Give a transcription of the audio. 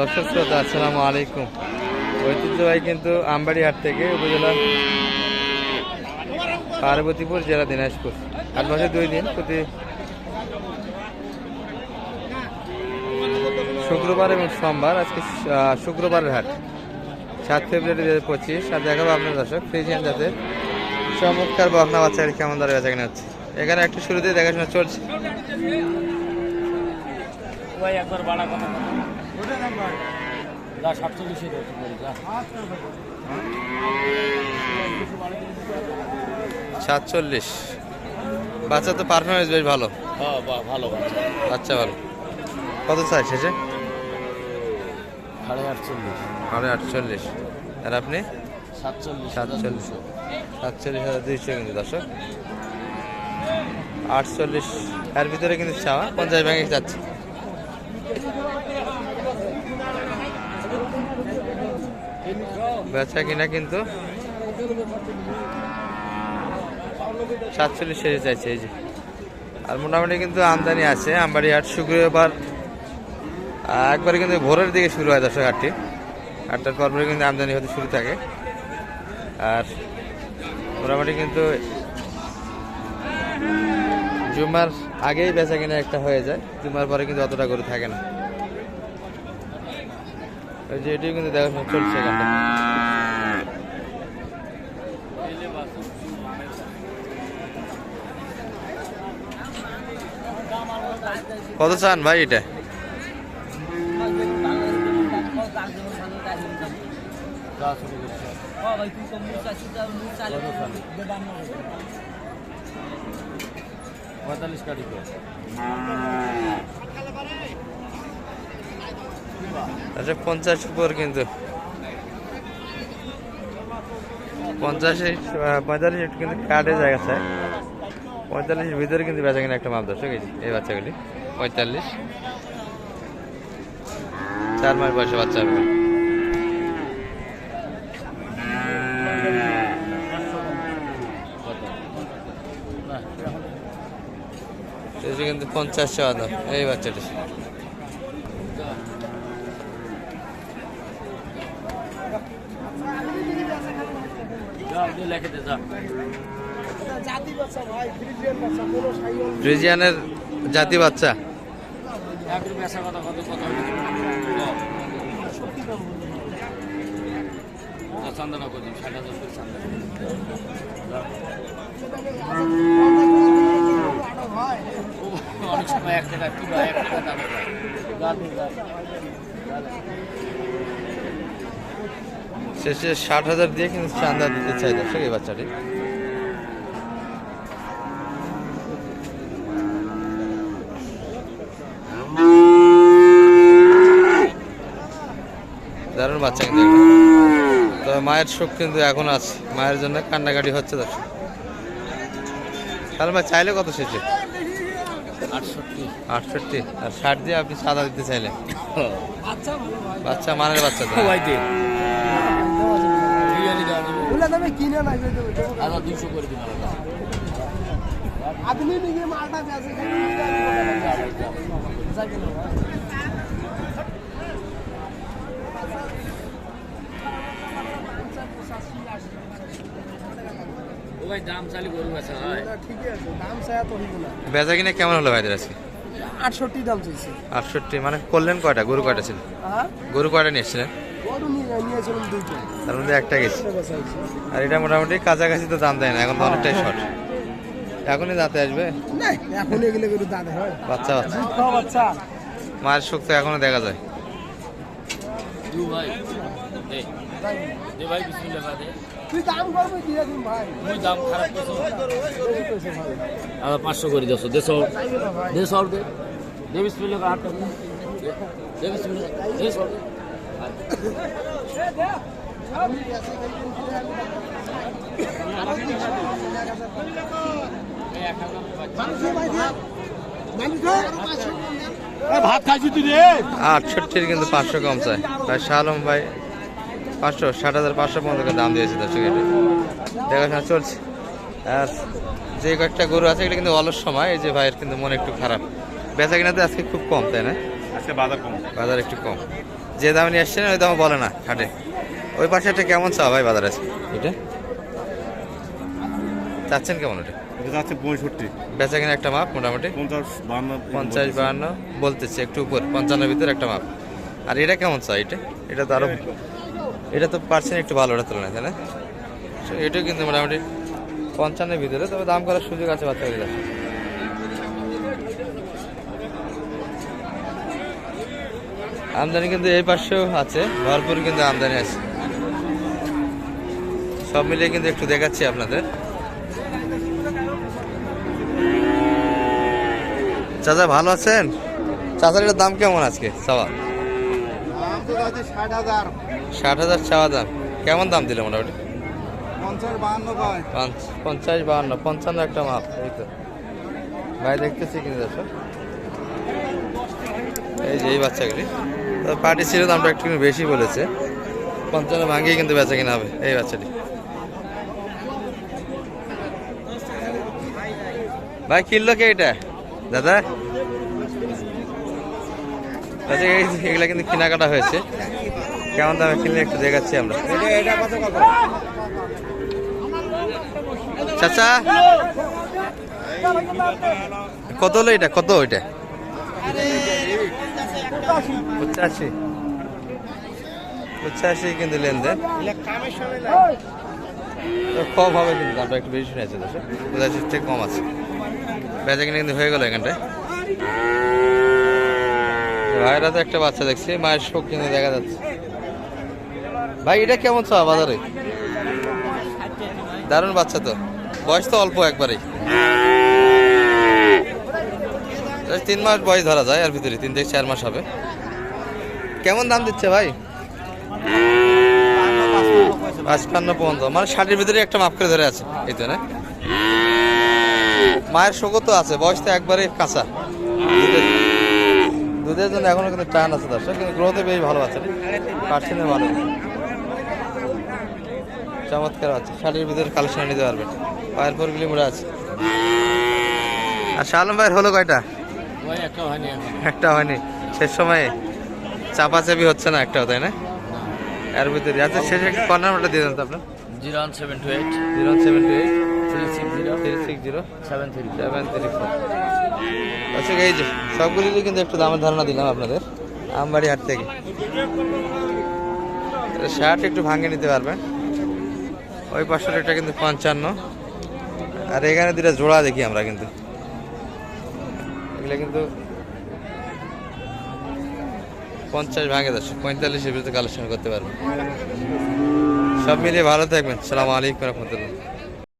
দর্শক শ্রোতা, আসসালামু আলাইকুম। ঐতিহ্যবাহী কিন্তু আমবাড়ি হাট থেকে উপজেলা পার্বতীপুর, জেলা দিনাজপুর। আট মাসে দুই দিন প্রতি শুক্রবার এবং সোমবার, আজকে শুক্রবারের হাট। সাত ফেব্রুয়ারি দু হাজার পঁচিশ। আর দেখাবো আপনার দর্শক ফ্রিজিয়ান যাতে চমৎকার বকনা বাচ্চাকে কেমন দরে বেচা কিনা হচ্ছে। এখানে একটু শুরুতে দেখাশোনা চলছে। একবার যা সাতচল্লিশে যা। বাচ্চা তো পারফরমেন্স বেশ ভালো। হ্যাঁ ভালো বাচ্চা। বাচ্চা ভালো। কত চাই শেষে? সাড়ে আটচল্লিশ। সাড়ে আটচল্লিশ। আর আপনি? সাতচল্লিশ সাতচল্লিশ। সাতচল্লিশ হাজার দুইশো কিন্তু দর্শক। আটচল্লিশ। এর ভিতরে কিন্তু চাওয়া। পঞ্চাশ ব্যাংকে যাচ্ছে। বেচা কিনা কিন্তু সাতচল্লিশ শেষে চাইছে, এই যে। আর মোটামুটি কিন্তু আমদানি আছে আমবাড়ি হাট শুক্রবার একবারে কিন্তু ভোরের দিকে শুরু হয় দর্শক হাটটি। আটটার পর পরে কিন্তু আমদানি হতে শুরু থাকে। আর মোটামুটি কিন্তু জুমার আগেই বেচা কিনা একটা হয়ে যায়, জুমার পরে কিন্তু অতটা গরু থাকে না। যে এটিও কিন্তু দেখাশোনা চলছে এখানটা কত চান ভাই এটা? পঁয়তাল্লিশ কাটি আচ্ছা পঞ্চাশ উপর কিন্তু। পঞ্চাশে পঁয়তাল্লিশ একটু কিন্তু কাটে জায়গা চায় পঁয়তাল্লিশের ভিতরে কিন্তু বেচা কিনা একটা মাপ দর্শক এই যে, এই বাচ্চাগুলি। পঁয়তাল্লিশ। চার মাস বয়সে বাচ্চা হবে। কিন্তু পঞ্চাশ টাকা দাম এই বাচ্চাটি যা ওদের লেখে দে যা ফ্রিজিয়ানের জাতি বাচ্চা অনেক সময় এক কিলো এক দামে। শেষে ষাট হাজার দিয়ে কিন্তু চান্দা দিতে চাই দর্শক এই বাচ্চাটি। দারুণ বাচ্চা কিন্তু তবে মায়ের সুখ কিন্তু এখন আছে। মায়ের জন্য কান্নাকাটি হচ্ছে দর্শক। তাহলে ভাই চাইলে কত শেষে? আটষট্টি। আটষট্টি। আর ষাট দিয়ে আপনি সাদা দিতে চাইলেন বাচ্চা মানের বাচ্চা তো ভাই দে বিরিয়ানি দেওয়া যাবে ওগুলা দামে কিনে করে দিন আপনি নিজে মালটা বেচে কিনে কেমন হলো ভাইদের আজকে? আটষট্টি দাম চলছে আটষট্টি মানে করলেন কয়টা? গরু কয়টা ছিল? হ্যাঁ? গরু কয়টা নিয়ে তার মধ্যে একটা গেছে। আর এটা মোটামুটি কাছাকাছি তো দাম দেয় না এখন তো অনেকটাই শর্ট এখনই দাঁতে আসবে? বাচ্চা মায়ের সুখ তো এখনও দেখা যায়। পাঁচশো করে দেছো দেশো চাইবে না ভাই? দে আটষট্টির কিন্তু পাঁচশো কম চায় ভাই শালম ভাই পাঁচশো ষাট হাজার পাঁচশো পর্যন্ত দাম দিয়েছে দর্শক এটা। দেখাশোনা চলছে। আর যে কয়েকটা গরু আছে এগুলো কিন্তু অলস সময় এই যে ভাইয়ের কিন্তু মন একটু খারাপ। বেচা কিনাতে আজকে খুব কম তাই না? আজকে বাজার কম। বাজার একটু কম। যে দামে নিয়ে আসছেন ওই দামে বলে না হাটে। ওই পাশে একটা কেমন চা ভাই বাজার আছে? এটা? চাচ্ছেন কেমন ওটা এটা যাচ্ছে পঁয়ষট্টি। বেচা কিনা একটা মাপ মোটামুটি? পঞ্চাশ বান্ন পঞ্চাশ বাহান্ন বলতেছে একটু উপর পঞ্চান্নের ভিতরে একটা মাপ। আর এটা কেমন চা এটা? এটা তো আরও এটা তো পার্সেন্ট একটু ভালো ওটা তুলনায় তাই না? এটাও কিন্তু মোটামুটি পঞ্চান্নের ভিতরে তবে দাম করার সুযোগ আছে বাচ্চাদের আমদানি কিন্তু এই পাশেও আছে, ভরপুর কিন্তু আমদানি আছে। সব মিলিয়ে কিন্তু একটু দেখাচ্ছি আপনাদের। চাচা, ভালো আছেন? চাচার এটার দাম কেমন আজকে? চাওয়া? ষাট হাজার চাওয়া দাম। কেমন দাম দিলে মোটামুটি? পঞ্চাশ বাহান্ন, পঞ্চান্ন একটা মাপ, এই তো। ভাই দেখতেছি কিনে দর্শক? এই যে এই বাচ্চাগুলি। তো পার্টি ছিল, দামটা একটু বেশি বলেছে। পঞ্চান্ন ভাঙিয়ে কিন্তু বেচা কিনা হবে এই বাচ্চাটি। ভাই, কিনলো কে এটা? দাদা? আচ্ছা এগুলা কিন্তু কেনাকাটা হয়েছে। কেমন দামে কিনলে একটু দেখাচ্ছি আমরা। চাচা? কত হলো এটা? কত ওইটা পঁচাশি। পঁচাশি। কিন্তু লেনদেন। তো কম হবে কিন্তু দামটা একটু বেশি শুনেছে দর্শক। পঁচাশির থেকে কম আছে। বেচা কিনে কিন্তু হয়ে গেল এখানটায়। ভাইরা তো একটা বাচ্চা দেখছি মায়ের শোক কিন্তু দেখা যাচ্ছে। ভাই এটা কেমন চা বাজারে? দারুণ বাচ্চা তো। বয়স তো অল্প একবারেই। তিন মাস বয়স ধরা যায় আর ভিতরে তিন থেকে চার মাস হবে। কেমন দাম দিচ্ছে ভাই? পাঁচপান্ন পর্যন্ত। মানে ষাটের ভিতরে একটা মাপ করে ধরে আছে, এই তো না? মায়ের শোকও তো আছে, বয়স তো একবারে কাঁচা। দুধের- জন্য এখনও কিন্তু টান আছে দর্শক, কিন্তু গ্রোথে বেশ ভালো আছে পার্সেন্টে ভালো। চমৎকার আছে শাড়ির ভিতরে কালেকশন নিতে পারবেন। পায়ের পরগুলি মোড়া আছে। আর শালম ভাইয়ের হলো কয়টা? একটা হয়নি একটা হয়নি। শেষ সময়ে চাপাচাপি হচ্ছে না একটাও তাই না? এর ভিতরে। আচ্ছা শেষে একটা কর্নার নাম্বারটা দিয়ে দেন তো আপনার। Zero one seven two eight. Zero seven two eight three six zero three six zero seven three seven three four. আচ্ছা এই যে সবগুলিরই কিন্তু একটু দামের ধারণা দিলাম আপনাদের। আমবাড়ি হাট থেকে। শার্ট একটু ভাঙে নিতে পারবেন। ওই পাঁচশো এটা কিন্তু পঞ্চান্ন। আর এখানে দুটা জোড়া দেখি আমরা কিন্তু। এগুলো কিন্তু পঞ্চাশ ভাঙে দশ, পঁয়তাল্লিশের ভিতরে কালেকশন করতে পারবেন সব মিলিয়ে ভালো থাকবেন। সালাম আলাইকুম রহমতুল্লাহ।